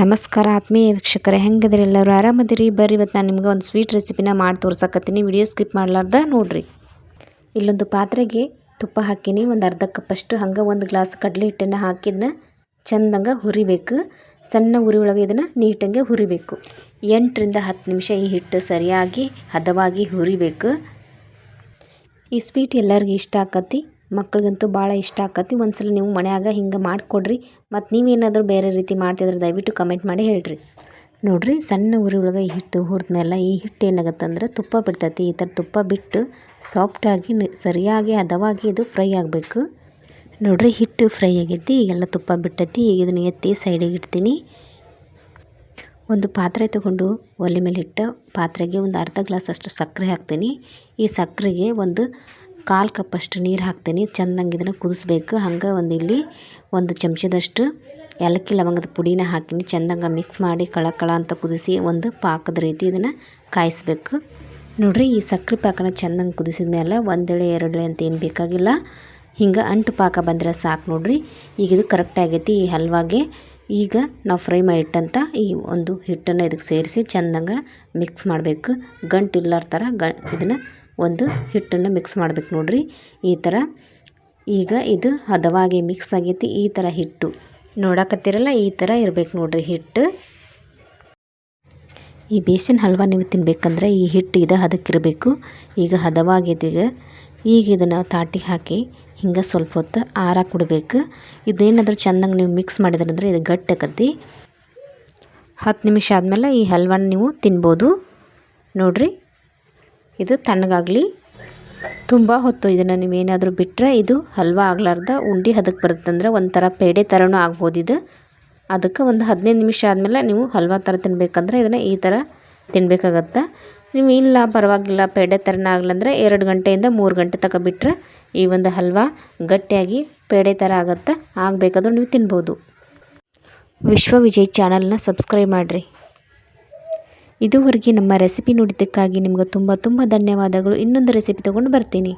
ನಮಸ್ಕಾರ ಆತ್ಮೀಯ ವೀಕ್ಷಕರೇ ಹೆಂಗದ್ರಿ ಎಲ್ಲರೂ? ಆರಾಮದಿರಿ? ಬರ್ರಿ, ಇವತ್ತು ನಾನು ನಿಮ್ಗೆ ಒಂದು ಸ್ವೀಟ್ ರೆಸಿಪಿನ ಮಾಡಿ ತೋರ್ಸಕತ್ತೀನಿ. ವಿಡಿಯೋ ಸ್ಕಿಪ್ ಮಾಡಲಾರ್ದ ನೋಡ್ರಿ. ಇಲ್ಲೊಂದು ಪಾತ್ರೆಗೆ ತುಪ್ಪ ಹಾಕಿನಿ, ಒಂದು ಅರ್ಧ ಕಪ್ಪಷ್ಟು ಹಂಗೆ ಒಂದು ಗ್ಲಾಸ್ ಕಡಲೆ ಹಿಟ್ಟನ್ನು ಹಾಕಿದ್ನ ಚಂದಂಗೆ ಹುರಿಬೇಕು. ಸಣ್ಣ ಉರಿ ಒಳಗೆ ಇದನ್ನು ನೀಟಂಗೆ ಹುರಿಬೇಕು. ಎಂಟರಿಂದ ಹತ್ತು ನಿಮಿಷ ಈ ಹಿಟ್ಟು ಸರಿಯಾಗಿ ಹದವಾಗಿ ಹುರಿಬೇಕು. ಈ ಸ್ವೀಟ್ ಎಲ್ಲರಿಗೂ ಇಷ್ಟ ಆಕತಿ. ಮಕ್ಳಿಗಂತೂ ಭಾಳ ಇಷ್ಟ ಆಕತಿ. ಒಂದ್ಸಲ ನೀವು ಮನ್ಯಾಗ ಹಿಂಗೆ ಮಾಡಿಕೊಡ್ರಿ. ಮತ್ತು ನೀವೇನಾದರೂ ಬೇರೆ ರೀತಿ ಮಾಡ್ತಿದ್ರೆ ದಯವಿಟ್ಟು ಕಮೆಂಟ್ ಮಾಡಿ ಹೇಳ್ರಿ. ನೋಡಿರಿ, ಸಣ್ಣ ಉರಿ ಒಳಗೆ ಹಿಟ್ಟು ಹುರಿದ್ಮೇಲೆ ಈ ಹಿಟ್ಟು ಏನಾಗತ್ತಂದ್ರೆ ತುಪ್ಪ ಬಿಡ್ತೈತಿ. ಈ ಥರ ತುಪ್ಪ ಬಿಟ್ಟು ಸಾಫ್ಟಾಗಿ ಸರಿಯಾಗಿ, ಹದವಾಗಿ ಇದು ಫ್ರೈ ಆಗಬೇಕು. ನೋಡ್ರಿ, ಹಿಟ್ಟು ಫ್ರೈ ಆಗೈತಿ. ಈಗೆಲ್ಲ ತುಪ್ಪ ಬಿಟ್ಟೈತಿ. ಈಗ ಇದನ್ನು ಎತ್ತಿ ಸೈಡಿಗೆ ಇಡ್ತೀನಿ. ಒಂದು ಪಾತ್ರೆ ತಗೊಂಡು ಒಲೆ ಮೇಲೆ ಇಟ್ಟು ಪಾತ್ರೆಗೆ ಒಂದು ಅರ್ಧ ಗ್ಲಾಸ್ ಅಷ್ಟು ಸಕ್ಕರೆ ಹಾಕ್ತೀನಿ. ಈ ಸಕ್ಕರೆಗೆ ಒಂದು ಕಾಲು ಕಪ್ಪಷ್ಟು ನೀರು ಹಾಕ್ತೀನಿ, ಚೆಂದಂಗೆ ಇದನ್ನು ಕುದಿಸ್ಬೇಕು. ಹಂಗೆ ಒಂದು ಇಲ್ಲಿ ಒಂದು ಚಮಚದಷ್ಟು ಏಲಕ್ಕಿ ಲವಂಗದ ಪುಡಿನ ಹಾಕಿನಿ. ಚೆಂದಂಗೆ ಮಿಕ್ಸ್ ಮಾಡಿ ಕಳ ಕಳ ಅಂತ ಕುದಿಸಿ ಒಂದು ಪಾಕದ ರೀತಿ ಇದನ್ನು ಕಾಯಿಸ್ಬೇಕು. ನೋಡಿರಿ, ಈ ಸಕ್ಕರೆ ಪಾಕನ ಚೆಂದಂಗೆ ಕುದಿಸಿದ ಮೇಲೆ ಒಂದೇಳೆ, ಎರಡೆಳೆ ಅಂತ ಏನು ಬೇಕಾಗಿಲ್ಲ. ಹಿಂಗೆ ಅಂಟು ಪಾಕ ಬಂದರೆ ಸಾಕು ನೋಡಿರಿ. ಈಗ ಇದು ಕರೆಕ್ಟ್ ಆಗೈತಿ, ಈ ಹಲ್ವಾಗೆ. ಈಗ ನಾವು ಫ್ರೈ ಮಾಡಿಟ್ಟಂಥ ಈ ಒಂದು ಹಿಟ್ಟನ್ನು ಇದಕ್ಕೆ ಸೇರಿಸಿ ಚೆಂದಂಗೆ ಮಿಕ್ಸ್ ಮಾಡಬೇಕು. ಗಂಟು ಇಲ್ಲಾರ ಥರ ಗ ಇದನ್ನು ಒಂದು ಹಿಟ್ಟನ್ನು ಮಿಕ್ಸ್ ಮಾಡ್ಬೇಕು ನೋಡಿರಿ. ಈ ಥರ ಈಗ ಇದು ಹದವಾಗಿ ಮಿಕ್ಸ್ ಆಗೈತಿ ಈ ಥರ ಹಿಟ್ಟು. ನೋಡಕತ್ತಿರಲ್ಲ ಈ ಥರ ಇರಬೇಕು ನೋಡಿರಿ ಹಿಟ್ಟು. ಈ ಬೇಸಿನ ಹಲ್ವ ನೀವು ತಿನ್ಬೇಕಂದ್ರೆ ಈ ಹಿಟ್ಟು ಇದು ಹದಕ್ಕಿರಬೇಕು ಈಗ ಹದವಾಗೈತೀಗ ಈಗ. ಇದನ್ನು ತಾಟಿಗೆ ಹಾಕಿ ಹಿಂಗೆ ಸ್ವಲ್ಪ ಹೊತ್ತು ಆರ ಕೊಡಬೇಕು. ಇದೇನಾದರೂ ಚೆಂದಂಗೆ ನೀವು ಮಿಕ್ಸ್ ಮಾಡಿದ್ರಂದ್ರೆ ಇದು ಗಟ್ಟಾಕತಿ ಹತ್ತು ನಿಮಿಷ ಆದಮೇಲೆ ಈ ಹಲ್ವನ ನೀವು ತಿನ್ಬೋದು. ನೋಡಿರಿ. ಇದು ತಣ್ಣಗಾಗಲಿ. ತುಂಬ ಹೊತ್ತು ಇದನ್ನು ನೀವೇನಾದರೂ ಬಿಟ್ಟರೆ ಇದು ಹಲ್ವಾ ಆಗ್ಲಾರ್ದ, ಉಂಡೆ ಹದಕ್ಕೆ ಬರುತ್ತಂದ್ರೆ ಒಂಥರ ಪೇಡೆ ಥರನೂ ಆಗ್ಬೋದು ಇದು. ಅದಕ್ಕೆ ಒಂದು ಹದಿನೈದು ನಿಮಿಷ ಆದಮೇಲೆ ನೀವು ಹಲ್ವಾ ಥರ ತಿನ್ಬೇಕಂದ್ರೆ ಇದನ್ನು ಈ ಥರ ತಿನ್ಬೇಕಾಗತ್ತೆ. ನೀವು ಇಲ್ಲ ಪರವಾಗಿಲ್ಲ, ಪೇಡೆ ಥರನೇ ಆಗಲಂದ್ರೆ ಎರಡು ಗಂಟೆಯಿಂದ ಮೂರು ಗಂಟೆ ತನಕ ಬಿಟ್ಟರೆ ಈ ಒಂದು ಹಲ್ವಾ ಗಟ್ಟಿಯಾಗಿ ಪೇಡೆ ಥರ ಆಗುತ್ತೆ, ಆಗಬೇಕಾದ್ರೂ ನೀವು ತಿನ್ಬೋದು. ವಿಶ್ವ ವಿಜಯ್ ಚಾನಲ್ನ ಸಬ್ಸ್ಕ್ರೈಬ್ ಮಾಡಿರಿ. ಇದುವರೆಗೆ ನಮ್ಮ ರೆಸಿಪಿ ನೋಡಿದ್ದಕ್ಕಾಗಿ ನಿಮ್ಗೆ ತುಂಬ ತುಂಬ ಧನ್ಯವಾದಗಳು. ಇನ್ನೊಂದು ರೆಸಿಪಿ ತೊಗೊಂಡು ಬರ್ತೀನಿ.